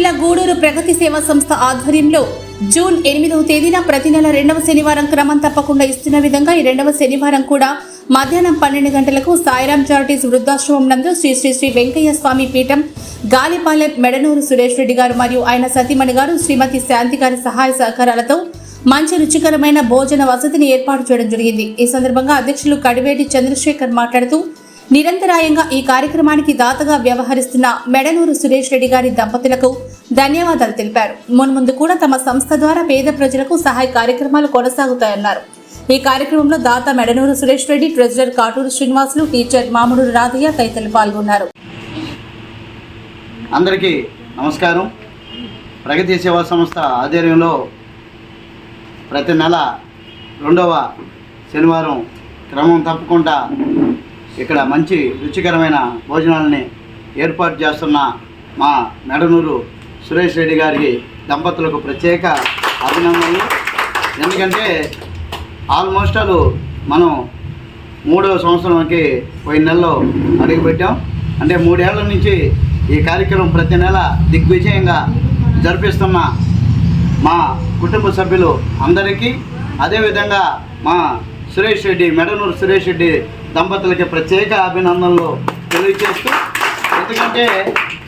జిల్లా గూడూరు ప్రగతి సేవా సంస్థ ఆధ్వర్యంలో జూన్ ఎనిమిదవ తేదీన ప్రతి నెల రెండవ శనివారం క్రమం తప్పకుండా ఇస్తున్న విధంగా ఈ రెండవ శనివారం కూడా మధ్యాహ్నం పన్నెండు గంటలకు సాయిరాం చారిటీస్ వృద్ధాశ్రమం నందు శ్రీ శ్రీ శ్రీ వెంకయ్య స్వామి పీఠం గాలిపాలెం మెడనూరు సురేష్ రెడ్డి గారు మరియు ఆయన సతీమణి గారు శ్రీమతి శాంతి గారి సహాయ సహకారాలతో మంచి రుచికరమైన భోజన వసతిని ఏర్పాటు చేయడం జరిగింది. ఈ సందర్భంగా అధ్యక్షులు కడివేటి చంద్రశేఖర్ మాట్లాడుతూ నిరంతరాయంగా ఈ కార్యక్రమానికి దాతగా వ్యవహరిస్తున్న మెడనూరు సురేష్ రెడ్డి గారి దంపతులకు ధన్యవాదాలు తెలిపారు. మున్ముందు కూడా తమ సంస్థ ద్వారా పేద ప్రజలకు సహాయ కార్యక్రమాలు కొనసాగుతాయన్నారు. ఈ కార్యక్రమంలో దాత మెడనూరు సురేష్ రెడ్డి ట్రెజరర్ కాటూరు శ్రీనివాసులు టీచర్ మాముడు రాధయ్య తదితరులు పాల్గొన్నారు. అందరికీ నమస్కారం. ప్రగతి సేవా సంస్థ ఆధ్వర్యంలో ప్రతి నెల రెండవ శనివారం క్రమం తప్పకుండా ఇక్కడ మంచి రుచికరమైన భోజనాలని ఏర్పాటు చేస్తున్న మా మెడనూరు సురేష్ రెడ్డి గారి దంపతులకు ప్రత్యేక అభినందనలు. ఎందుకంటే ఆల్మోస్ట్ ఆల్ మనం మూడవ సంవత్సరంకి పోయిన నెలలో అడుగుపెట్టాం అంటే మూడేళ్ళ నుంచి ఈ కార్యక్రమం ప్రతి నెల దిగ్విజయంగా జరిపిస్తున్న మా కుటుంబ సభ్యులు అందరికీ అదేవిధంగా మా సురేష్ రెడ్డి మెడనూరు సురేష్ రెడ్డి దంపతులకి ప్రత్యేక అభినందనలు తెలియజేస్తూ ఎందుకంటే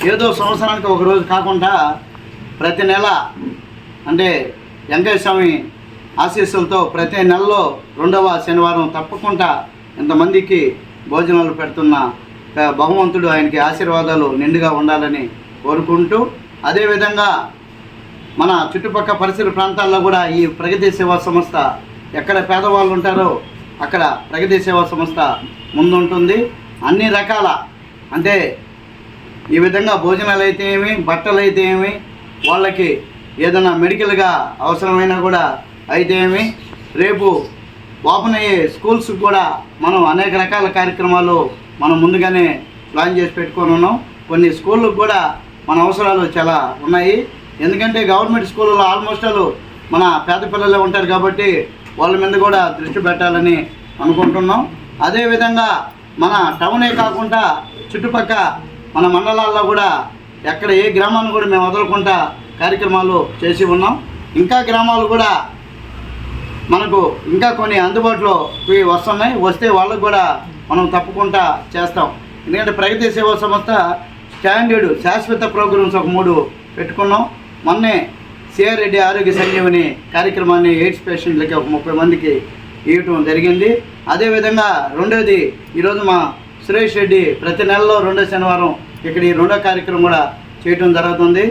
ఏదో సంవత్సరానికి ఒక రోజు కాకుండా ప్రతి నెల అంటే వెంకయ్య స్వామి ఆశీస్సులతో ప్రతి నెలలో రెండవ శనివారం తప్పకుండా ఇంతమందికి భోజనాలు పెడుతున్న భగవంతుడు ఆయనకి ఆశీర్వాదాలు నిండుగా ఉండాలని కోరుకుంటూ అదేవిధంగా మన చుట్టుపక్కల పరిసర ప్రాంతాల్లో కూడా ఈ ప్రగతి సేవా సంస్థ ఎక్కడ పేదవాళ్ళు ఉంటారో అక్కడ ప్రగతి సేవా సంస్థ ముందుంటుంది. అన్ని రకాల అంటే ఈ విధంగా భోజనాలు అయితే ఏమి బట్టలు అయితే ఏమి వాళ్ళకి ఏదైనా మెడికల్గా అవసరమైనా కూడా అయితే ఏమి. రేపు ఓపెన్ అయ్యే స్కూల్స్ కూడా మనం అనేక రకాల కార్యక్రమాలు మనం ముందుగానే ప్లాన్ చేసి పెట్టుకొని ఉన్నాం. కొన్ని స్కూళ్ళకు కూడా మన అవసరాలు చాలా ఉన్నాయి. ఎందుకంటే గవర్నమెంట్ స్కూళ్ళలో ఆల్మోస్ట్ వాళ్ళు మన పేద పిల్లలే ఉంటారు కాబట్టి వాళ్ళ మీద కూడా దృష్టి పెట్టాలని అనుకుంటున్నాం. అదేవిధంగా మన టౌనే కాకుండా చుట్టుపక్క మన మండలాల్లో కూడా ఎక్కడ ఏ గ్రామాన్ని కూడా మేము వదలకుండా కార్యక్రమాలు చేసి ఉన్నాం. ఇంకా గ్రామాలు కూడా మనకు ఇంకా కొన్ని అందుబాటులో వస్తున్నాయి. వస్తే వాళ్ళకు కూడా మనం తప్పకుండా చేస్తాం. ఎందుకంటే ప్రగతి సేవా సంస్థ స్టాండర్డ్ శాశ్వత ప్రోగ్రామ్స్ ఒక మూడు పెట్టుకున్నాం. మొన్నే సిఆర్ రెడ్డి ఆరోగ్య సంజీవని కార్యక్రమాన్ని ఎయిడ్స్ పేషెంట్లకి ఒక ముప్పై మందికి ఇవ్వటం జరిగింది. అదేవిధంగా రెండోది ఈరోజు మా సురేష్ రెడ్డి ప్రతి నెలలో రెండో శనివారం ఇక్కడ ఈ రెండో కార్యక్రమం కూడా చేయటం జరుగుతుంది.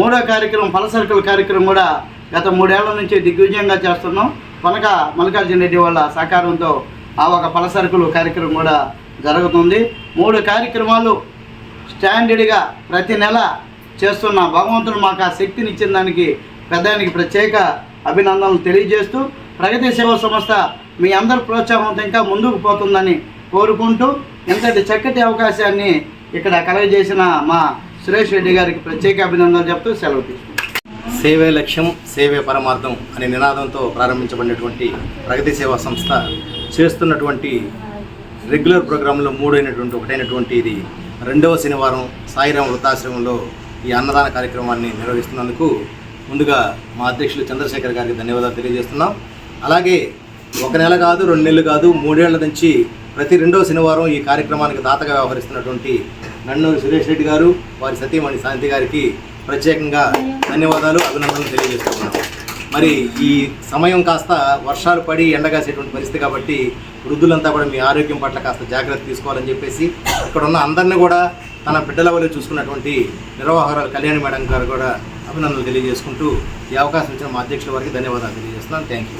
మూడో కార్యక్రమం పలసర్కుల కార్యక్రమం కూడా గత మూడేళ్ళ నుంచి దిగ్విజయంగా చేస్తున్నాం. కనుక మల్లికార్జున రెడ్డి వాళ్ళ సహకారంతో ఆ ఒక పలసరుకులు కార్యక్రమం కూడా జరుగుతుంది. మూడు కార్యక్రమాలు స్టాండర్డ్గా ప్రతి నెల చేస్తున్న భగవంతుడు మాకు ఆ శక్తిని ఇచ్చిన దానికి పెద్దానికి ప్రత్యేక అభినందనలు తెలియజేస్తూ ప్రగతి సేవా సంస్థ మీ అందరి ప్రోత్సాహంతో ఇంకా ముందుకు పోతుందని కోరుకుంటూ ఇంతటి చక్కటి అవకాశాన్ని ఇక్కడ కలగజేసిన మా సురేష్ రెడ్డి గారికి ప్రత్యేక అభినందనలు చెప్తూ సెలవు తీసుకుంటాం సేవే లక్ష్యం సేవే పరమార్థం అనే నినాదంతో ప్రారంభించబడినటువంటి ప్రగతి సేవా సంస్థ చేస్తున్నటువంటి రెగ్యులర్ ప్రోగ్రాంలో మూడైనటువంటి ఒకటైనటువంటి ఇది రెండవ శనివారం సాయిరాం వృద్ధాశ్రమంలో ఈ అన్నదాన కార్యక్రమాన్ని నిర్వహిస్తున్నందుకు ముందుగా మా అధ్యక్షులు చంద్రశేఖర్ గారికి ధన్యవాదాలు తెలియజేస్తున్నాం. అలాగే ఒక నెల కాదు రెండు నెలలు కాదు మూడేళ్ళ నుంచి ప్రతి రెండో శనివారం ఈ కార్యక్రమానికి దాతగా వ్యవహరిస్తున్నటువంటి నన్నూరు సురేష్ రెడ్డి గారు వారి సతీమణి శాంతి గారికి ప్రత్యేకంగా ధన్యవాదాలు అభినందనలు తెలియజేస్తున్నాం. మరి ఈ సమయం కాస్త వర్షాలు పడి ఎండగాసేటువంటి పరిస్థితి కాబట్టి వృద్ధులంతా కూడా మీ ఆరోగ్యం పట్ల కాస్త జాగ్రత్త తీసుకోవాలని చెప్పేసి ఇక్కడ ఉన్న అందరినీ కూడా తన బిడ్డల వల్ల చూసుకున్నటువంటి నిర్వాహకురాలు కళ్యాణి మేడం గారు కూడా అభినందనలు తెలియజేసుకుంటూ ఈ అవకాశం ఇచ్చిన మా అధ్యక్షుల వారికి ధన్యవాదాలు తెలియజేస్తున్నాను. Thank you